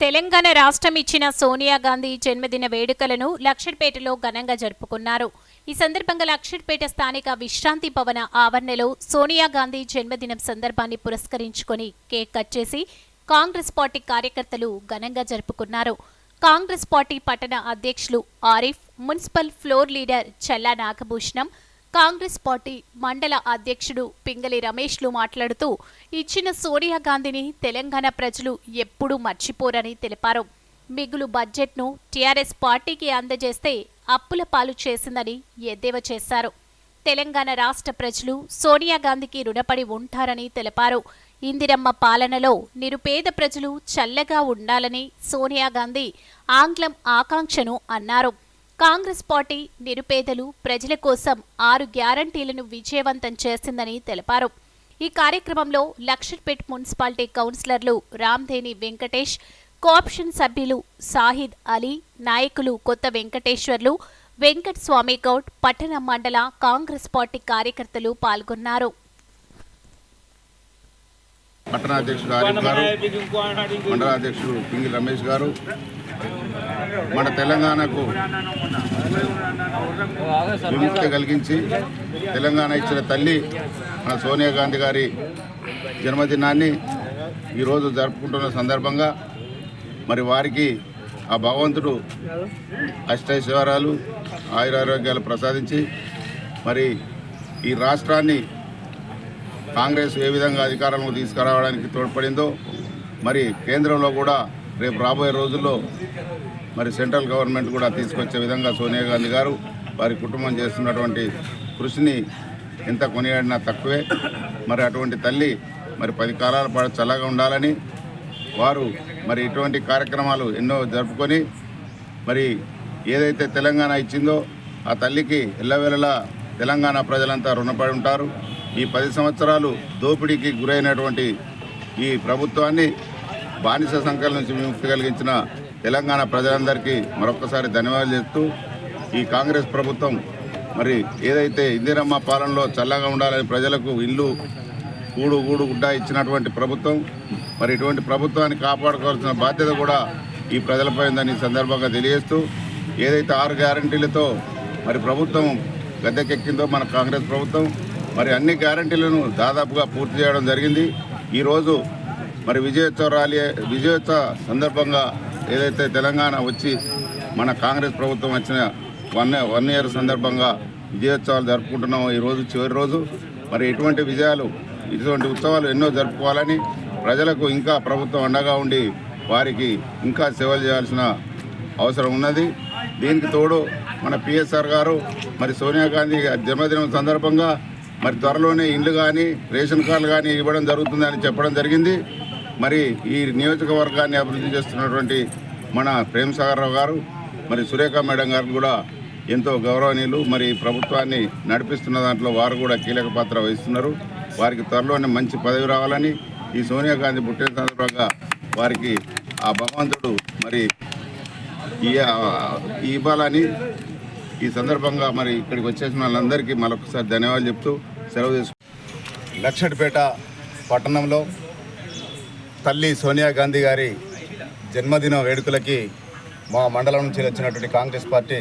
తెలంగాణ రాష్ట్రం ఇచ్చిన సోనియా గాంధీ జన్మదిన వేడుకలను లక్షడ్పేటలో ఘనంగా జరుపుకున్నారు. ఈ సందర్భంగా లక్షడ్పేట స్థానిక విశ్రాంతి భవన ఆవరణలో సోనియా గాంధీ జన్మదినం సందర్భాన్ని పురస్కరించుకొని కేక్ కట్ చేసి కాంగ్రెస్ పార్టీ కార్యకర్తలు ఘనంగా జరుపుకున్నారు. కాంగ్రెస్ పార్టీ పట్టణ అధ్యక్షులు Arif municipal floor leader Challa Nagabhushanam Congress party మండల అధ్యక్షుడు పింగళి రమేష్లు మాట్లాడుతూ ఇచ్చిన సోనియా గాంధీని తెలంగాణ ప్రజలు ఎప్పుడూ మర్చిపోరని తెలిపారు. మిగులు బడ్జెట్ను టీఆర్ఎస్ పార్టీకి అందజేస్తే అప్పుల పాలు చేసిందని ఎద్దేవా చేశారు. తెలంగాణ రాష్ట్ర ప్రజలు సోనియా గాంధీకి రుణపడి ఉంటారని తెలిపారు. ఇందిరమ్మ పాలనలో నిరుపేద ప్రజలు చల్లగా ఉండాలని సోనియా గాంధీ ఆంగ్లం ఆకాంక్షను అన్నారు. కాంగ్రెస్ పార్టీ నిరుపేదలు ప్రజల కోసం ఆరు గ్యారంటీలను విజయవంతం చేసిందని తెలిపారు. ఈ కార్యక్రమంలో లక్షట్పేట్ మున్సిపాలిటీ కౌన్సిలర్లు రామ్ధేని వెంకటేష్ కోఆప్షన్ సభ్యులు సాహిద్ అలీ నాయకులు కొత్త వెంకటేశ్వర్లు వెంకట్ స్వామి గౌడ్ పట్టణ మండల కాంగ్రెస్ పార్టీ కార్యకర్తలు పాల్గొన్నారు. పట్టణ అధ్యక్షుడు ఆరిఫ్ గారు మండల అధ్యక్షుడు పింగి రమేష్ గారు మన తెలంగాణకు విముక్తి కలిగించి తెలంగాణ ఇచ్చిన తల్లి మన సోనియా గాంధీ గారి జన్మదినాన్ని ఈరోజు జరుపుకుంటున్న సందర్భంగా మరి వారికి ఆ భగవంతుడు అష్టైశ్వరాలు ఆయురారోగ్యాలు ప్రసాదించి మరి ఈ రాష్ట్రాన్ని కాంగ్రెస్ ఏ విధంగా అధికారంలో తీసుకురావడానికి తోడ్పడిందో మరి కేంద్రంలో కూడా రేపు రాబోయే రోజుల్లో మరి సెంట్రల్ గవర్నమెంట్ కూడా తీసుకొచ్చే విధంగా సోనియా గాంధీ గారు వారి కుటుంబం చేస్తున్నటువంటి కృషిని ఎంత కొనియాడినా తక్కువే. మరి అటువంటి తల్లి మరి పది కాలాల పాటు చల్లగా ఉండాలని వారు మరి ఇటువంటి కార్యక్రమాలు ఎన్నో జరుపుకొని మరి ఏదైతే తెలంగాణ ఇచ్చిందో ఆ తల్లికి ఎల్లవేళలా తెలంగాణ ప్రజలంతా రుణపడి ఉంటారు. ఈ పది సంవత్సరాలు దోపిడీకి గురైనటువంటి ఈ ప్రభుత్వాన్ని బానిస సంఖ్యల నుంచి విముక్తి కలిగించిన తెలంగాణ ప్రజలందరికీ మరొకసారి ధన్యవాదాలు చేస్తూ ఈ కాంగ్రెస్ ప్రభుత్వం మరి ఏదైతే ఇందిరమ్మ పాలనలో చల్లగా ఉండాలని ప్రజలకు ఇల్లు కూడు గూడు గుడ్డ ఇచ్చినటువంటి ప్రభుత్వం మరి ఇటువంటి ప్రభుత్వాన్ని కాపాడుకోవాల్సిన బాధ్యత కూడా ఈ ప్రజలపై ఉందని సందర్భంగా తెలియజేస్తూ ఏదైతే ఆరు గ్యారంటీలతో మరి ప్రభుత్వం గద్దెకెక్కిందో మన కాంగ్రెస్ ప్రభుత్వం మరి అన్ని గ్యారంటీలను దాదాపుగా పూర్తి చేయడం జరిగింది. ఈరోజు మరి విజయోత్సవ ర్యాలీ విజయోత్సవ సందర్భంగా ఏదైతే తెలంగాణ వచ్చి మన కాంగ్రెస్ ప్రభుత్వం వచ్చిన వన్ వన్ ఇయర్ సందర్భంగా విజయోత్సవాలు జరుపుకుంటున్నాము ఈరోజు చివరి రోజు. మరి ఇటువంటి విజయాలు ఇటువంటి ఉత్సవాలు ఎన్నో జరుపుకోవాలని ప్రజలకు ఇంకా ప్రభుత్వం అండగా ఉండి వారికి ఇంకా సేవలు చేయాల్సిన అవసరం ఉన్నది. దీనికి తోడు మన పిఎస్ఆర్ గారు మరి సోనియా గాంధీ జన్మదినం సందర్భంగా మరి త్వరలోనే ఇండ్లు కానీ రేషన్ కార్డులు కానీ ఇవ్వడం జరుగుతుందని చెప్పడం జరిగింది. మరి ఈ నియోజకవర్గాన్ని అభివృద్ధి చేస్తున్నటువంటి మన ప్రేమ్ సాగర్ రావు గారు మరి సురేఖ మేడం గారు కూడా ఎంతో గౌరవనీయులు మరి ప్రభుత్వాన్ని నడిపిస్తున్న దాంట్లో వారు కూడా కీలక పాత్ర వహిస్తున్నారు. వారికి త్వరలోనే మంచి పదవి రావాలని ఈ సోనియా గాంధీ పుట్టిన సందర్భంగా వారికి ఆ భగవంతుడు మరి ఈ- ఈ ఇవ్వాలని ఈ సందర్భంగా మరి ఇక్కడికి వచ్చేసిన వాళ్ళందరికీ మరొకసారి ధన్యవాదాలు చెప్తూ సెలవు తీసుకుంటున్నాను. లక్షడిపేట పట్టణంలో తల్లి సోనియా గాంధీ గారి జన్మదిన వేడుకలకి మా మండలం నుంచి వచ్చినటువంటి కాంగ్రెస్ పార్టీ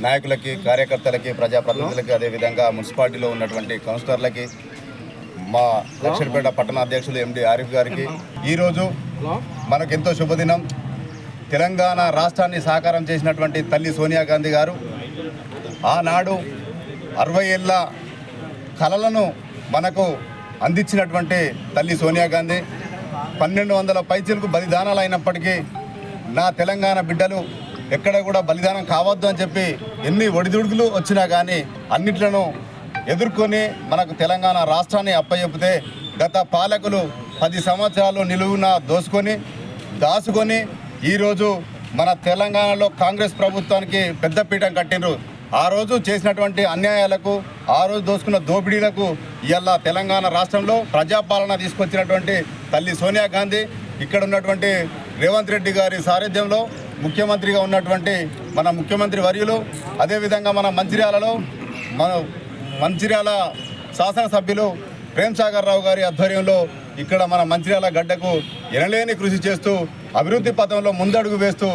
నాయకులకి కార్యకర్తలకి ప్రజాప్రతినిధులకి అదేవిధంగా మున్సిపాలిటీలో ఉన్నటువంటి కౌన్సిలర్లకి మా లక్షడిపేట పట్టణ అధ్యక్షులు ఎండి ఆరిఫ్ గారికి ఈరోజు మనకెంతో శుభదినం తెలంగాణ రాష్ట్రాన్ని సాకారం చేసినటువంటి తల్లి సోనియా గాంధీ గారు ఆనాడు అరవై ఏళ్ళ కళలను మనకు అందించినటువంటి తల్లి సోనియా గాంధీ పన్నెండు వందల పైచీలకు బలిదానాలు అయినప్పటికీ నా తెలంగాణ బిడ్డలు ఎక్కడ కూడా బలిదానం కావద్దు అని చెప్పి ఎన్ని ఒడిదుడుకులు వచ్చినా కానీ అన్నిట్లను ఎదుర్కొని మనకు తెలంగాణ రాష్ట్రాన్ని అప్పచెప్పితే గత పాలకులు పది సంవత్సరాలు నిలువున దోసుకొని దాసుకొని ఈరోజు మన తెలంగాణలో కాంగ్రెస్ ప్రభుత్వానికి పెద్దపీఠం కట్టిండ్రు. ఆ రోజు చేసినటువంటి అన్యాయాలకు ఆ రోజు దోసుకున్న దోపిడీలకు ఇవాళ తెలంగాణ రాష్ట్రంలో ప్రజాపాలన తీసుకొచ్చినటువంటి తల్లి సోనియా గాంధీ ఇక్కడ ఉన్నటువంటి రేవంత్ రెడ్డి గారి సారథ్యంలో ముఖ్యమంత్రిగా ఉన్నటువంటి మన ముఖ్యమంత్రి వర్యులు అదేవిధంగా మన మంచిర్యాలలో మన మంచిర్యాల శాసనసభ్యులు ప్రేమ్ సాగర్ రావు గారి ఆధ్వర్యంలో ఇక్కడ మన మంచిర్యాల గడ్డకు ఎనలేని కృషి చేస్తూ అభివృద్ధి పథంలో ముందడుగు వేస్తూ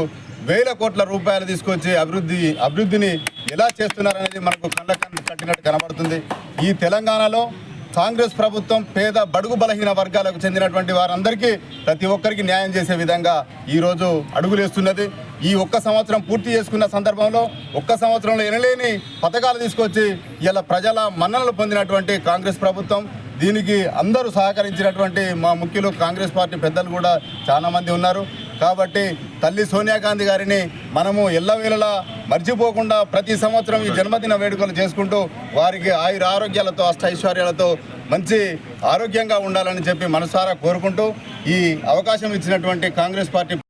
వేల కోట్ల రూపాయలు తీసుకొచ్చి అభివృద్ధి అభివృద్ధిని ఎలా చేస్తున్నారనేది మనకు కళ్ళ కట్టినట్టు కనబడుతుంది. ఈ తెలంగాణలో కాంగ్రెస్ ప్రభుత్వం పేద బడుగు బలహీన వర్గాలకు చెందినటువంటి వారందరికీ ప్రతి ఒక్కరికి న్యాయం చేసే విధంగా ఈరోజు అడుగులేస్తున్నది ఈ ఒక్క సంవత్సరం పూర్తి చేసుకున్న సందర్భంలో ఒక్క సంవత్సరంలో ఎనలేని పథకాలు తీసుకొచ్చి ఇలా ప్రజల మన్ననలు పొందినటువంటి కాంగ్రెస్ ప్రభుత్వం దీనికి అందరూ సహకరించినటువంటి మా ముఖ్యులు కాంగ్రెస్ పార్టీ పెద్దలు కూడా చాలామంది ఉన్నారు. కాబట్టి తల్లి సోనియా గాంధీ గారిని మనము ఎల్లవేళలా మర్చిపోకుండా ప్రతి సంవత్సరం ఈ జన్మదిన వేడుకలు చేసుకుంటూ వారికి ఆయుర ఆరోగ్యాలతో అష్ట ఐశ్వర్యాలతో మంచి ఆరోగ్యంగా ఉండాలని చెప్పి మనసారా కోరుకుంటూ ఈ అవకాశం ఇచ్చినటువంటి కాంగ్రెస్ పార్టీ